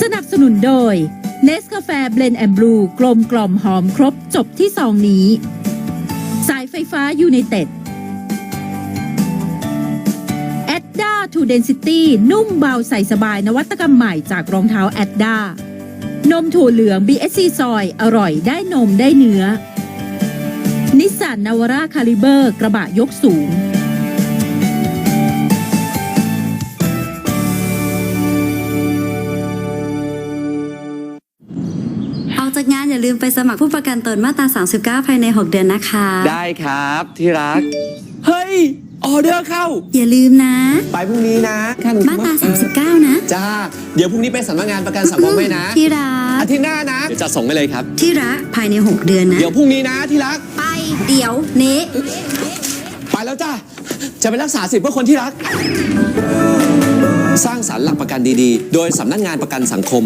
สนับสนุนโดยเนสกาแฟเบลนแอนบลูกลมกล่อมหอมครบจบที่ซองนี้ สายไฟฟ้ายูไนเต็ดแอดด้าทูเดนซิตี้นุ่มเบาใส่สบายนวัตกรรมใหม่จากรองเท้าแอดด้านมถั่วเหลือง BSC ซอย อร่อยได้นมได้เนื้อ นิสสันนาวาร่าคาลิเบอร์ กระบะยกสูง จากงานอย่าลืมไปสมัครผู้ประกันตนมาตรา 39 ภายใน 6 เดือนนะคะ ได้ครับที่รัก เฮ้ย ออเดอร์เข้า อย่าลืมนะ ไปพรุ่งนี้นะมาตรา 39 นะ จ้า เดี๋ยวพรุ่งนี้ไปสำนักงานประกันสังคมให้นะที่รักอาทิตย์หน้านะ เดี๋ยวจะส่งไปเลยครับ ที่รักภายใน 6 เดือนนะ เดี๋ยวพรุ่งนี้นะที่รัก ไปเดี๋ยวเนะไปแล้วจ้าจะไปรักษาสิทธิ์เพื่อคนที่รัก สร้างสรรค์หลักประกันดีๆ โดยสำนักงานประกันสังคม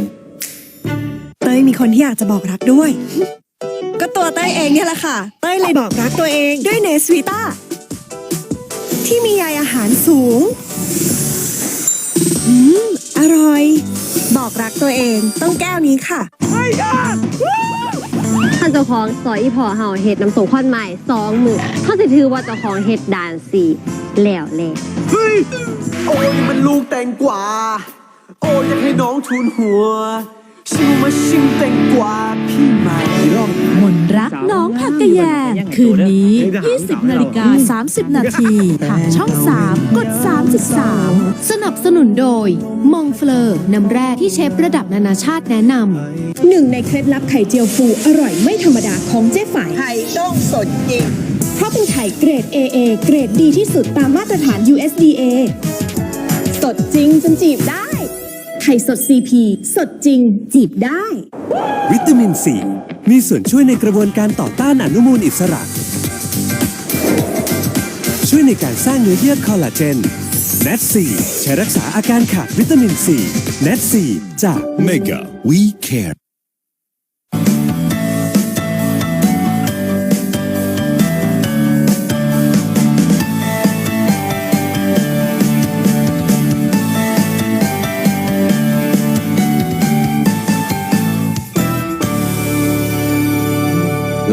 มีคนที่อยากจะบอกรักด้วย ก็ตัวเต้ยเองเนี่ยแหละค่ะ เต้ยเลยบอกรักตัวเองด้วยเนสวีต้าที่มีใยอาหารสูง อืม อร่อย บอกรักตัวเองต้องแก้วนี้ค่ะ ท่านเจ้าของสอยอีพอเห่าเห็ดน้ำสงควันใหม่สองมือเขาสิถือว่าเจ้าของเห็ดด่านสี่แล้วแหละโอ้ยมันลูกแตงกวา โอ้ยอยากให้น้องทูนหัว ชิมมาชิมแตงกวาพี่ไหมมนรักน้องผักกะแยงคืนนี้ 20 นาฬิกา 30 นาทีทางช่อง 3 กด 33 สนับสนุนโดย มองเฟลอร์น้ำแร่ที่เชฟระดับนานาชาติแนะนำหนึ่งในเคล็ดลับไข่เจียวฟู อร่อยไม่ธรรมดาของเจ๊ฝ่าย ไข่ต้มสดจริง เพราะเป็นไข่เกรด AA เกรดดีที่สุดตามมาตรฐาน USDA สดจริงจนจีบได้ ไข่สดซีพีสดจริง จีบได้ วิตามินซีมีส่วนช่วยในกระบวนการต่อต้านอนุมูลอิสระ ช่วยในการสร้างเนื้อเยื่อคอลลาเจน n a t 4ใช้รักษาอาการขาดวิตามินซี n a t 4จาก Mega We Care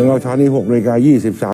แล้วเราเช้านี้6นาฬิกา23